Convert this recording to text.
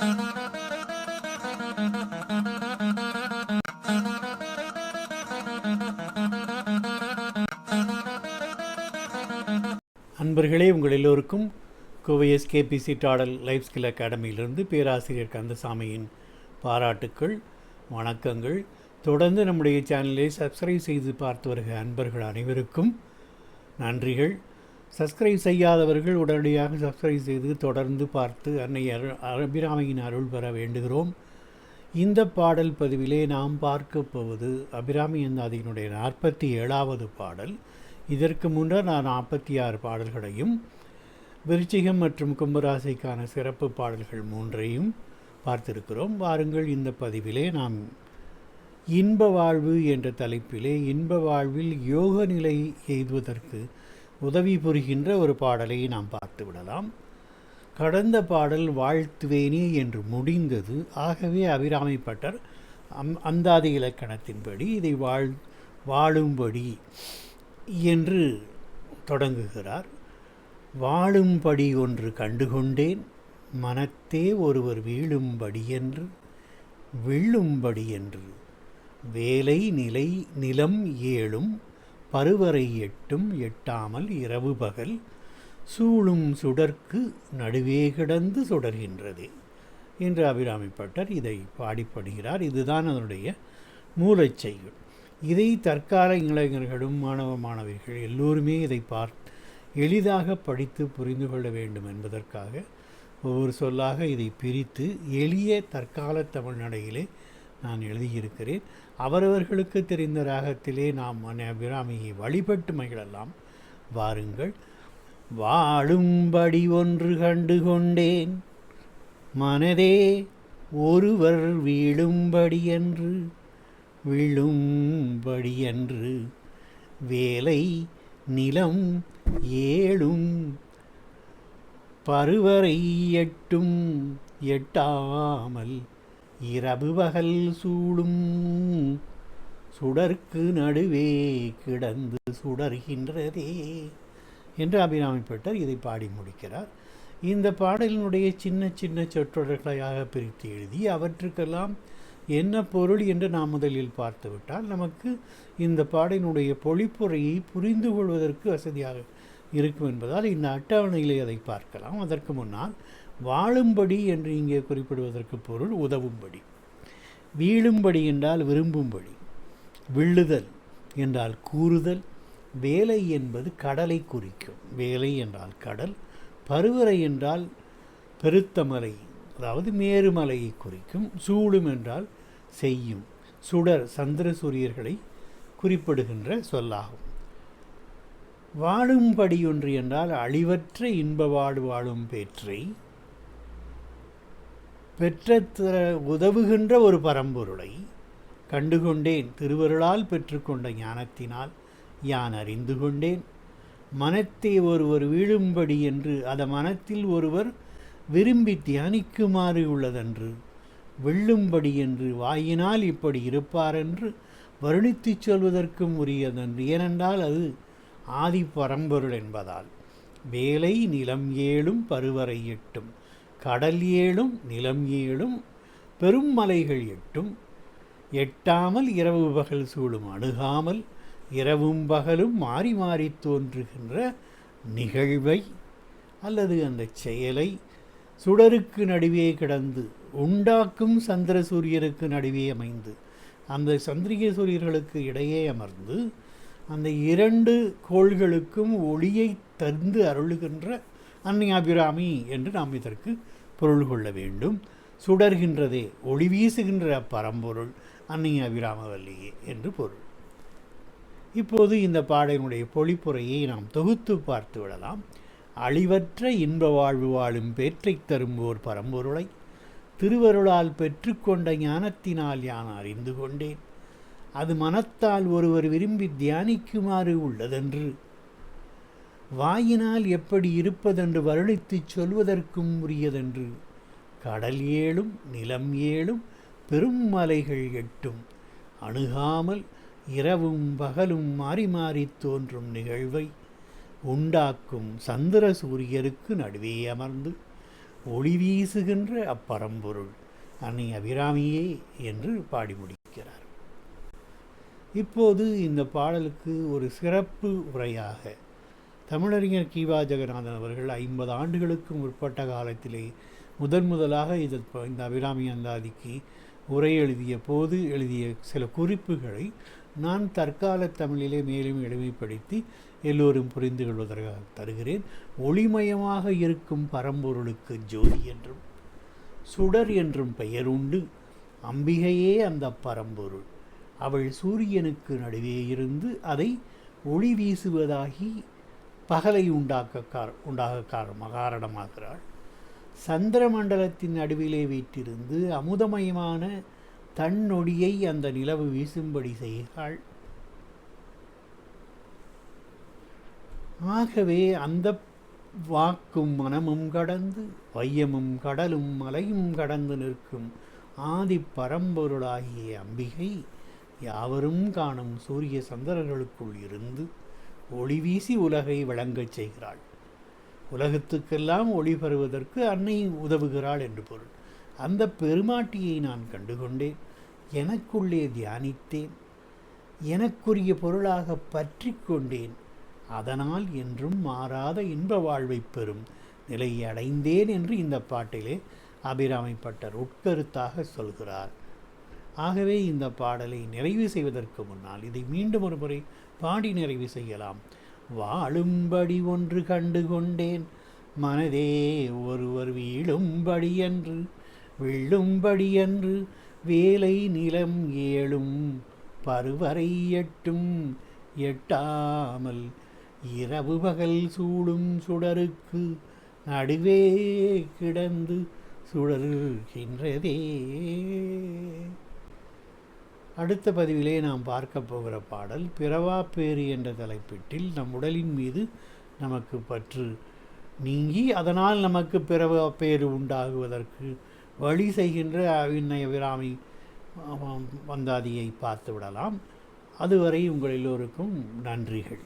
அன்பர்களே உங்கள் எல்லோருக்கும் Kovai SKPC total life skill அகாடமியிலிருந்து பேராசிரியர் கந்தசாமியின் பாராட்டுக்கள் வணக்கங்கள். தொடர்ந்து நம்முடைய சேனலை சப்ஸ்கிரைப் செய்து பார்த்து வருகிற அன்பர்கள் அனைவருக்கும் நன்றிகள். சப்ஸ்கிரைப் செய்யாதவர்கள் உடனடியாக சப்ஸ்கிரைப் செய்து தொடர்ந்து பார்த்து அன்னை அரு அபிராமியின் அருள் பெற வேண்டுகிறோம். இந்த பாடல் பதிவிலே நாம் பார்க்க போவது அபிராமி அந்தாதியினுடைய நாற்பத்தி ஏழாவது பாடல். இதற்கு முன்னர் நான் நாற்பத்தி ஆறு பாடல்களையும் விருச்சிகம் மற்றும் கும்பராசிக்கான சிறப்பு பாடல்கள் மூன்றையும் பார்த்திருக்கிறோம். வாருங்கள் இந்த பதிவிலே நாம் இன்ப வாழ்வு என்ற தலைப்பிலே இன்ப வாழ்வில் யோக நிலை எய்துவதற்கு உதவி புரிகின்ற ஒரு பாடலை நாம் பார்த்து விடலாம். கடந்த பாடல் வாழ்த்துவேனே என்று முடிந்தது. ஆகவே அபிராமிப்பட்டர் அம் அந்தாதி இலக்கணத்தின்படி இதை வாழ் வாழும்படி என்று தொடங்குகிறார். வாழும்படி ஒன்று கண்டுகொண்டேன் மனத்தே ஒருவர் வீழும்படி என்று விழும்படி என்று வேலை நிலை நிலம் ஏழும் பருவரை எட்டும் எட்டாமல் இரவு பகல் சூழும் சுடர்க்கு நடுவே கிடந்து சுடர்கின்றது. என்று அபிராமிப்பட்டர் இதை பாடிப்படுகிறார். இதுதான் அதனுடைய மூலச்செய்கள் இதை தற்கால இளைஞர்களும் மாணவ மாணவிகள் எல்லோருமே இதை பார்த்து எளிதாக படித்து புரிந்து கொள்ள வேண்டும் என்பதற்காக ஒவ்வொரு சொல்லாக இதை பிரித்து எளிய தற்கால தமிழ்நடையிலே நான் எழுதியிருக்கிறேன். அவரவர்களுக்கு தெரிந்த ராகத்திலே நாம் அபிராமியை வழிபட்டு மகிழலாம். வாருங்கள். வாழும்படி ஒன்று கண்டு கொண்டேன். மனதே ஒருவர் வீழும்படி என்று விழும்படி என்று. வேலை நிலம் ஏழும் பருவரை எட்டும் எட்டாமல் இரவு பகல் சூடும். சுடர்க்கு நடுவே கிடந்து சுடர்கின்றதே என்று அபிராமிப்பட்டர் இதை பாடி முடிக்கிறார். இந்த பாடலினுடைய சின்ன சின்ன சொற்றொடர்களாக பிரித்து எழுதி அவற்றுக்கெல்லாம் என்ன பொருள் என்று நாம் முதலில் பார்த்துவிட்டால் நமக்கு இந்த பாடலினுடைய பொழிப்புரையை புரிந்து கொள்வதற்கு வசதியாக இருக்கும் என்பதால் இந்த அட்டவணையிலே அதை பார்க்கலாம். அதற்கு முன்னால் வாழும்படி என்று இங்கே குறிப்பிடுவதற்கு பொருள் உதவும்படி. வீழும்படி என்றால் விரும்பும்படி. விழுதல் என்றால் கூறுதல். வேலை என்பது கடலை குறிக்கும். வேலை என்றால் கடல். பருவரை என்றால் பெருத்த மலை அதாவது மேருமலையை குறிக்கும். சூடும் என்றால் செய்யும். சுடர் சந்திர சூரியர்களை குறிப்பிடுகின்ற சொல்லாகும். வாழும்படி ஒன்று என்றால் அழிவற்ற இன்பவாடு வாழும் பேற்றை பெற்ற உதவுகின்ற ஒரு பரம்பொருளை கண்டுகொண்டேன். திருவருளால் பெற்றுக்கொண்ட ஞானத்தினால் யான் அறிந்து கொண்டேன். மனத்தை ஒருவர் வீழும்படி என்று அத மனத்தில் ஒருவர் விரும்பி தியானிக்குமாறு உள்ளதென்று வெள்ளும்படி என்று வாயினால் இப்படி இருப்பார் என்று வருணித்துச் சொல்வதற்கும் உரியதன்று. ஏனென்றால் அது ஆதி பரம்பொருள் என்பதால் வேலை நிலம் ஏழும் பருவரை எட்டும். கடல் ஏழும் நிலம் ஏழும் பெரும் மலைகள் எட்டும். எட்டாமல் இரவு பகல் சூழும் அணுகாமல் இரவும் பகலும் மாறி மாறி தோன்றுகின்ற நிகழ்வை அல்லது அந்த செயலை சுடருக்கு நடுவே கிடந்து உண்டாக்கும் சந்திர சூரியருக்கு நடுவே அமைந்து அந்த சந்திரிகை சூரியர்களுக்கு இடையே அமர்ந்து அந்த இரண்டு கோள்களுக்கும் ஒளியை தந்து அருளுகின்ற அன்னை அபிராமி என்று நாம் இதற்கு பொருள் கொள்ள வேண்டும். சுடர்கின்றதே ஒளி வீசுகின்ற பரம்பொருள் அன்னை அபிராமவல்லியே என்று பொருள். இப்போது இந்த பாடலினுடைய பொழிப்புரையை நாம் தொகுத்து பார்த்து விடலாம். அழிவற்ற இன்ப வாழ்வு வாழும் பேற்றை தரும் ஓர் பரம்பொருளை திருவருளால் பெற்றுக்கொண்ட ஞானத்தினால் யான் அறிந்து கொண்டேன். அது மனத்தால் ஒருவர் விரும்பி தியானிக்குமாறு உள்ளதென்று வாயினால் எப்படி இருப்பதென்று வருணித்துச் சொல்வதற்கும் உரியதென்று. கடல் ஏழும் நிலம் ஏழும் பெரும் மலைகள் எட்டும். அணுகாமல் இரவும் பகலும் மாறி மாறி தோன்றும் நிகழ்வை உண்டாக்கும் சந்திர சூரியருக்கு நடுவே அமர்ந்து ஒளி வீசுகின்ற அப்பரம்பொருள் அன்னை அபிராமியே என்று பாடி முடிக்கிறார். இப்போது இந்த பாடலுக்கு ஒரு சிறப்பு உரையாக தமிழறிஞர் கீவா ஜெகநாதன் அவர்கள் ஐம்பது ஆண்டுகளுக்கும் முற்பட்ட காலத்திலே முதன் முதலாக இதில் இந்த அபிராமி அந்தாதிக்கு உரை எழுதிய போது எழுதிய சில குறிப்புகளை நான் தற்கால தமிழிலே மேலும் எளிமைப்படுத்தி எல்லோரும் புரிந்து கொள்வதற்காக தருகிறேன். ஒளிமயமாக இருக்கும் பரம்பொருளுக்கு ஜோதி என்றும் சுடர் என்றும் பெயர் உண்டு. அம்பிகையே அந்த பரம்பொருள். அவள் சூரியனுக்கு நடுவே இருந்து அதை ஒளி வீசுவதாகி பகலை உண்டாக்க கார் உண்டாக காரணமாக காரணமாகிறாள் சந்திர மண்டலத்தின் நடுவிலே வீற்றிருந்து அமுதமயமான தன்னொடியை அந்த நிலவு வீசும்படி செய்கிறாள். ஆகவே அந்த வாக்கும் மனமும் கடந்து வையமும் கடலும் மலையும் கடந்து நிற்கும் ஆதி பரம்பொருளாகிய அம்பிகை யாவரும் காணும் சூரிய சந்திரர்களுக்குள் இருந்து ஒளி வீசி உலகை விளங்கச் செய்கிறாள். உலகத்துக்கெல்லாம் ஒளி பெறுவதற்கு அன்னை உதவுகிறாள் என்று பொருள். அந்த பெருமாட்டியை நான் கண்டுகொண்டேன். எனக்குள்ளே தியானித்தேன். எனக்குரிய பொருளாக பற்றி கொண்டேன். அதனால் என்றும் மாறாத இன்ப வாழ்வை பெறும் நிலையை அடைந்தேன் என்று இந்த பாட்டிலே அபிராமைப்பட்டர் உட்கருத்தாக சொல்கிறார். ஆகவே இந்த பாடலை நிறைவு செய்வதற்கு முன்னால் இதை மீண்டும் ஒரு முறை பாடி நிறைவு செய்யலாம். வாழும்படி ஒன்று கண்டு கொண்டேன் மனதே ஒருவர் வீழும்படி என்று விழும்படி என்று வேலை நிலம் ஏழும் பருவரை எட்டும் எட்டாமல் இரவு பகல் சூடும் சுடருக்கு நடுவே கிடந்து சுடருகின்றதே. அடுத்த பதிவிலே நாம் பார்க்க போகிற பாடல் பிறவா என்ற தலைப்பிட்டில் நம் உடலின் மீது நமக்கு பற்று நீங்கி அதனால் நமக்கு பிறவா பேறு உண்டாகுவதற்கு வழி செய்கின்ற அவிநய விராமி வந்தாதியை பார்த்து விடலாம். அதுவரை உங்கள் எல்லோருக்கும் நன்றிகள்.